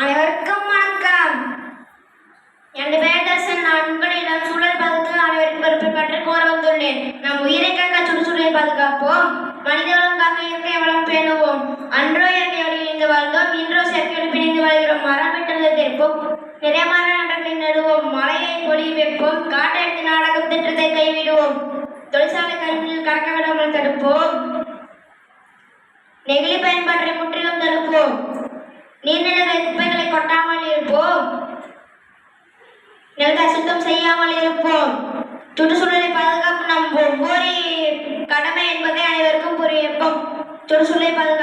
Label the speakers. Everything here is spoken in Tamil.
Speaker 1: அனைவருக்கும் வணக்கம். எனது பெயர் தர்சன். நான் உங்களிடம் சூழல் பாதுகாத்து அனைவருக்கும் பொறுப்பை பற்றி கோர வந்துள்ளேன். நம் உயிரை காக்க சுற்றுச்சூழலை பாதுகாப்போம். மனித வளம் காக்க இயற்கை வளம் பேணுவோம். அன்றோ இயற்கையோடு இணைந்து வாழ்ந்தோம். இன்றோ செயற்கையோடு பிணைந்து வாழ்கிறோம். மரம் விட்டுள்ளது தெரிப்போம். நிறைய மர நடக்கை நடுவோம். மலையை பொழி வைப்போம். காற்றெடுத்து நாடகம் திட்டத்தை கைவிடுவோம். தொழிற்சாலை கல்வியில் கடக்க விடாமல் தடுப்போம். நெகிழி பயன்பாட்டை முற்றிலும் தடுப்போம். நீர்நிலை கொட்டாமல் இருப்போம். நிலத்தை சுத்தம் செய்யாமல் இருப்போம். சுற்றுச்சூழலை பாதுகாப்பு நம் ஒவ்வொரு கடமை என்பதை அனைவருக்கும் புரியப்போம் சுற்றுச்சூழலை பாதுகாப்பு